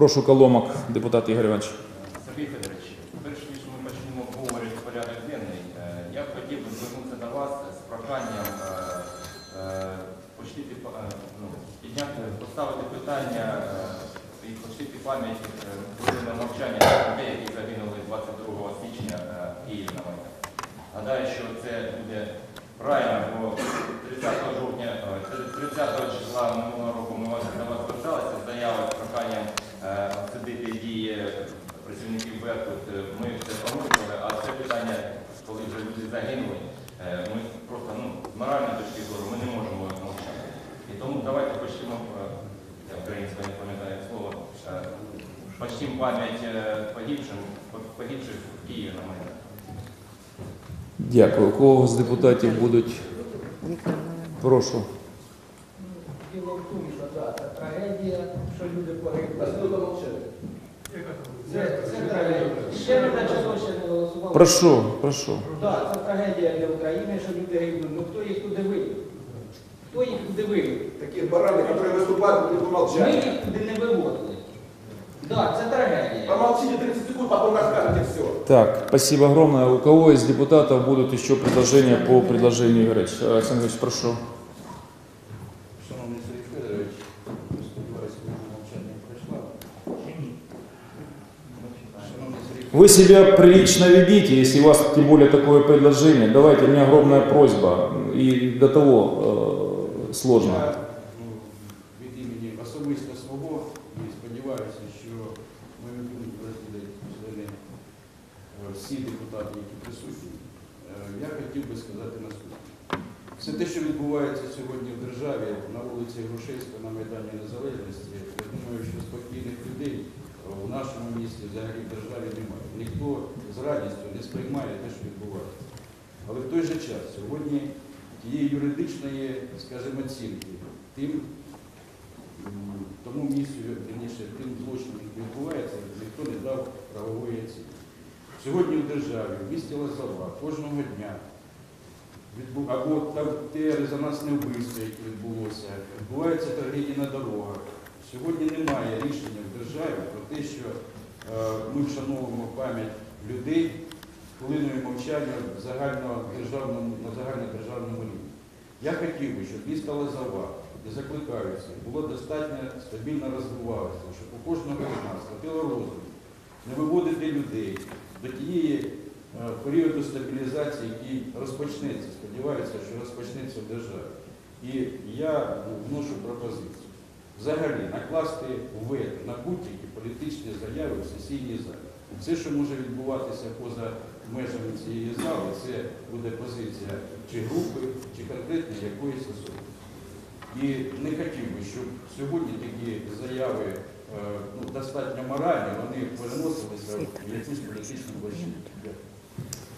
Прошу коломок, депутат Ігор Іванович. Сергій Федорович, перш ніж ми почнемо обговорювати порядок денний, е, я б хотів би звернутися до вас з проханням е, е, почтити, ну, підняти, поставити питання і почтити пам'ять хвилини мовчання людей, які загинули 22 січня в Києві на Майдані. Гадаю, що це буде правильно, бо 30 жовтня, е, 30 числа минулого року ми вас- до вас зверталися з заявою з проханням е, обсудити дії працівників Беркут. Е, Ми це промовили, а це питання, коли вже люди загинули, е, ми просто ну, з моральної точки зору ми не можемо мовчати. І тому давайте почнемо, е, я українською не пам'ятаю слово, е, почтимо пам'ять е, погибшим, погибших в Києві на Майдані. Дякую. У кого з депутатів будуть? Прошу. Діло в тому, що да, це трагедія, що люди погибли. Це, це трагедія. Ще не на чого ще не голосували. Прошу, прошу. Так, це трагедія для України, що люди гибнуть. Ну хто їх туди вивів? Хто їх туди вивів? Такие бараны, которые выступают, будут Ми помолчать. їх туди не виводили. Так, потом расскажете все. Так, спасибо огромное. У кого из депутатов будут еще предложения по предложению Игоря Ильич? Александр Ильич, прошу. Шановний Сергій Федорович, сподіваюся, ви мовчання пройшла. Шановний Сергій Вы себя прилично ведите, если у вас тем более такое предложение. Давайте, у меня огромная просьба. И до того э, сложно. Все те, що відбувається сьогодні в державі на вулиці Грушевська, на Майдані Незалежності, я думаю, що спокійних людей в нашому місті, взагалі в державі немає. Ніхто з радістю не сприймає те, що відбувається. Але в той же час сьогодні тієї юридичної, скажімо, оцінки тим, тому місцю, вірніше, тим злочинам, які відбувається, ніхто не дав правової оцінки. Сьогодні в державі, в місті Лозова, кожного дня відбу... або там те резонансне вбивство, яке відбулося, відбуваються трагедії на дорогах. Сьогодні немає рішення в державі про те, що е, ми вшановуємо пам'ять людей хвилиною мовчання в загальнодержавному, на загальнодержавному рівні. Я хотів би, щоб місто Лозова, де закликаються, було достатньо стабільно розвивалося, щоб у кожного з нас хватило розуму не виводити людей до тієї періоду стабілізації, який розпочнеться. Сподіваюся, що розпочнеться в державі. І я вношу пропозицію. Взагалі накласти вето на будь-які політичні заяви в сесійній залі. Все, що може відбуватися поза межами цієї зали, це буде позиція чи групи, чи конкретно якоїсь особи. І не хотів би, щоб сьогодні такі заяви е, ну, достатньо моральні, вони переносилися в якусь політичну площину.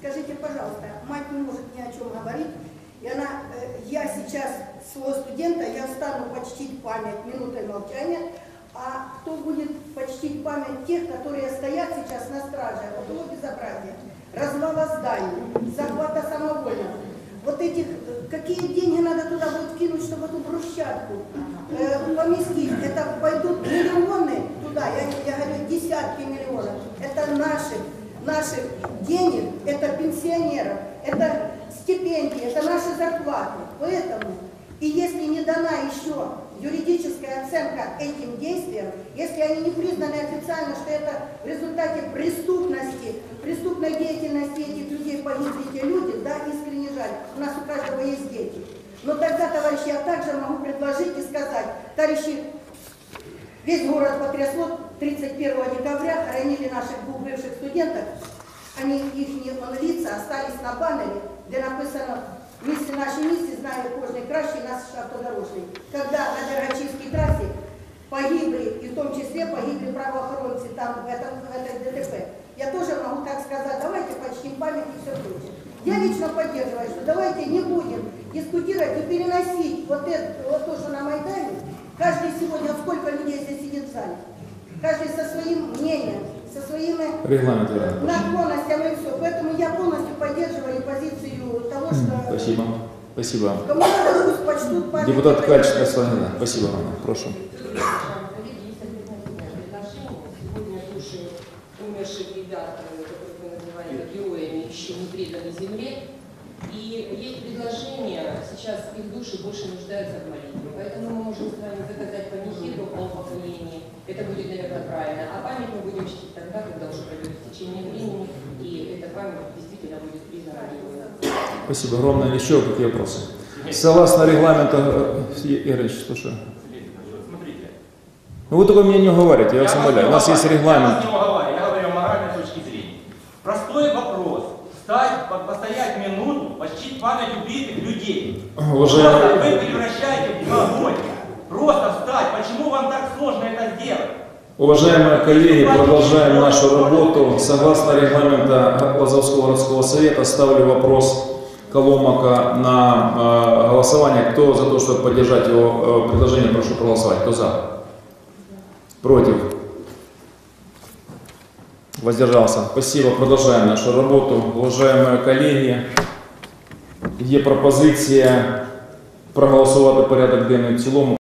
Скажите, пожалуйста, мать не может ни о чем говорить, и она, э, я сейчас своего студента, я стану почтить память минутой молчания, а кто будет почтить память тех, которые стоят сейчас на страже вот этого безобразия, развала зданий, захвата самовольно. Вот этих, э, какие деньги надо туда будет кинуть, чтобы эту брусчатку э, поместить? Это пойдут миллионы туда, я, я говорю, десятки миллионов. Это наших, наших денег, это пенсионеров, это стипендии, это наши зарплаты. Поэтому, и если не дана еще юридическая оценка этим действиям, если они не признаны официально, что это в результате преступности, преступной деятельности этих людей погибли те люди, да, искренне жаль, у нас у каждого есть дети. Но тогда, товарищи, я также могу предложить и сказать, товарищи, весь город потрясло 31 декабря, хоронили наших двух бывших студентов, они, их лица остались на баннере, где написано «Місце наші місці знає кожний кращий наш автодорожний». Когда на Дергачівській трассе погибли, и в том числе погибли правоохранители там в, этом, в этой ДТП, я тоже могу так сказать, давайте почтим память и все прочее. Я лично поддерживаю, что давайте не будем дискутировать и переносить вот, это, вот то, что на Майдане. Каждый сегодня, вот сколько людей здесь сидит в зале, каждый со своим мнением, со своими Регламент, Вероника. наклонностями и все. Поэтому я полностью поддерживаю позицию того, что Спасибо. Спасибо. Депутат Кальченко Славина. Спасибо, Роман. Прошу. Коллеги, есть альтернативное предложение. Сегодня души умерших ребят, э, которых мы называем героями, еще не преданы земле. И есть предложение, сейчас их души больше нуждаются в молитве. Поэтому мы можем с вами заказать панихиду о поколении. Это будет, наверное, правильно. А память мы будем чтить тогда, когда уже пройдет течение времени, и эта память действительно будет признана. Спасибо огромное. Еще какие вопросы? Согласно регламенту, э, Игорь вот смотрите. Ну вы только меня не уговаривайте, я вас вас умоляю. У нас есть регламент. Я вас не уговариваю, я говорю о моральной точке зрения. Простой вопрос. Встать, по- постоять минуту, почтить память убитых людей. Просто Уважаемый, вы превращаете в новогоднее. Просто встать. Почему вам так сложно это сделать? уважаемые коллеги, продолжаем нашу работу. Согласно регламента Лазовского городского совета ставлю вопрос Коломака на э, голосование. Кто за то, чтобы поддержать его э, предложение, прошу проголосовать. Кто за? Против? Воздержался. Спасибо. Продолжаем нашу работу. Уважаемые коллеги, є пропозиція проголосувати порядок денний в цілому.